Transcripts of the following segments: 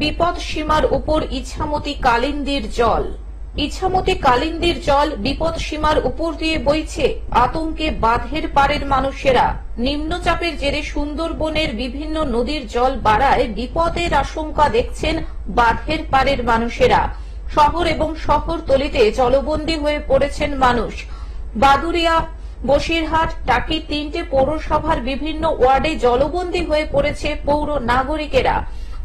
বিপদ সীমার উপর ইছামতি কালিন্দির জল। ইছামতি কালিন্দির জল বিপদ সীমার উপর দিয়ে বইছে আতঙ্কে বাঁধের পাড়ের মানুষেরা। নিম্নচাপের জেরে সুন্দরবনের বিভিন্ন নদীর জল বাড়ায় বিপদের আশঙ্কা দেখছেন বাঁধের পাড়ের মানুষেরা। শহর এবং শহরতলিতে জলবন্দী হয়ে পড়েছেন মানুষ। বাদুরিয়া বসিরহাট, টাকি তিনটে পৌরসভার বিভিন্ন ওয়ার্ডে জলবন্দী হয়ে পড়েছে পৌর নাগরিকেরা।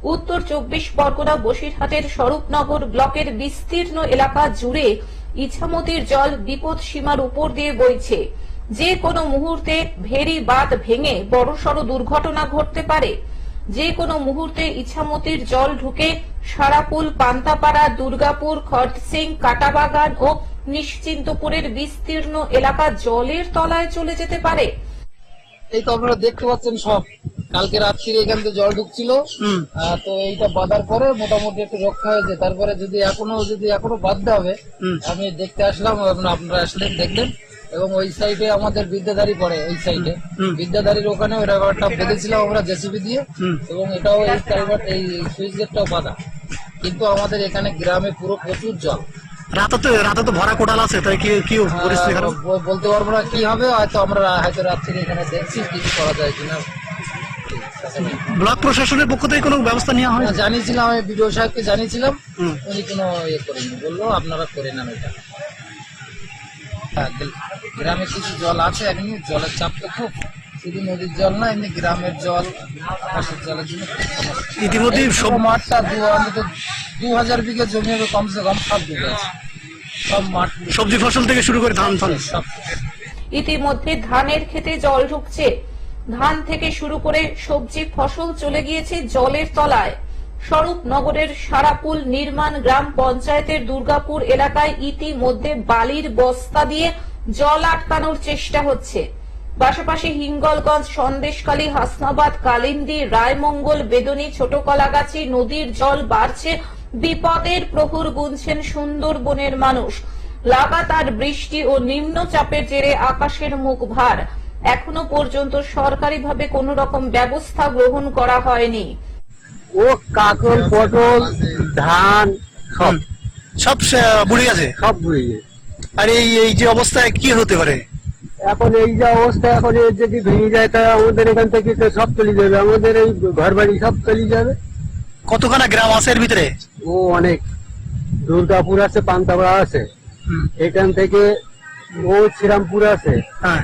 উত্তর চব্বিশ পরগনা বসিরহাটের স্বরূপনগর ব্লকের বিস্তীর্ণ এলাকা জুড়ে ইছামতির জল বিপদ সীমার উপর দিয়ে বইছে। যে কোনো মুহূর্তে ভেরি বাঁধ ভেঙে বড়সড় দুর্ঘটনা ঘটতে পারে। যে কোনো মুহূর্তে ইছামতির জল ঢুকে সারাপুল, পান্তাপাড়া, দুর্গাপুর, খড়সিং, কাটাবাগান ও নিশ্চিন্তপুরের বিস্তীর্ণ এলাকা জলের তলায় চলে যেতে পারে। এই তো আপনারা দেখতে পাচ্ছেন সব। কালকে রাত্রিরে এখান থেকে জল ঢুকছিল। তো এইটা বাঁধার পরে মোটামুটি একটু রক্ষা হয়েছে। তারপরে যদি এখনও যদি এখনও বাঁধতে হবে আমি দেখতে আসলাম আপনারা- আসলেন দেখলেন এবং ওই সাইডে আমাদের বিদ্যাধারী পড়ে ওই সাইডে বিদ্যাধারীর ওখানে ওই রাবারটা বেঁধেছিলাম আমরা জেসিবি দিয়ে। এবং এটাও এই কালভার্ট এই সুইচ গেটটাও বাঁধা। কিন্তু আমাদের এখানে গ্রামে পুরো প্রচুর জল। রাতে তো রাতে তো ভরা কোটাল আছে তাই কি কি পরিস্থিতি খারাপ? আহ, ব- বলতে পারব না কি হবে হয়তো আমরা হয়তো রাত্রি এখানে দেখছি কিছু করা যায় কিনা। ব্লক প্রশাসনের পক্ষ থেকে কোনো ব্যবস্থা নেওয়া হয় জানিয়েছিলাম আমি বিডিও সাহেবকে জানিয়েছিলাম। উনি কোনো ইয়ে করেনি বলল আপনারা করে নেন এটা। হ্যাঁ, গ্রামে কিছু জল আছে এমনি জলের চাপ তো খুব। শুধু নদীর জল না এমনি গ্রামের জল আকাশের জলের জন্য এই সব মাঠটা দু দু হাজার বিঘে জমি হবে কমসে কম সব আছে। সব মাঠ সবজি ফসল থেকে শুরু করে ধান ফান সব ইতিমধ্যে ধানের ক্ষেতে জল ঢুকছে। ধান থেকে শুরু করে সবজি, ফসল চলে গিয়েছে জলের তলায়। স্বরূপ নগরের সারাপুল নির্মাণ গ্রাম পঞ্চায়েতের দুর্গাপুর এলাকায় ইতিমধ্যে বালির বস্তা দিয়ে জল আটকানোর চেষ্টা হচ্ছে। পাশাপাশি হিঙ্গলগঞ্জ, সন্দেশখালী, হাসনাবাদ, কালিন্দি, রায়মঙ্গল, বেদনী ছোট কলাগাছি নদীর জল বাড়ছে। বিপদের প্রহর গুনছেন সুন্দরবনের মানুষ। লাগাতার বৃষ্টি ও নিম্নচাপের জেরে আকাশের মুখ ভার। এখনও পর্যন্ত সরকারিভাবে কোনো রকম ব্যবস্থা গ্রহণ করা হয়নি। ও কাকল পটল ধান সব। সব বুড়ে গেছে? সব বুড়ে গেছে। আর এই এই যে অবস্থায় কি হতে পারে? এখন এই যে অবস্থা এখন এর যদি ভেঙে যায় তা আমাদের এখান থেকে তো সব চলে যাবে। আমাদের এই ঘর বাড়ি সব চলে যাবে। কতখানা গ্রাম আছে এর ভিতরে? ও অনেক। দুর্গাপুর আছে পান্তাপাড়া আছে। এখান থেকে ও শ্রীরামপুর আছে। হ্যাঁ।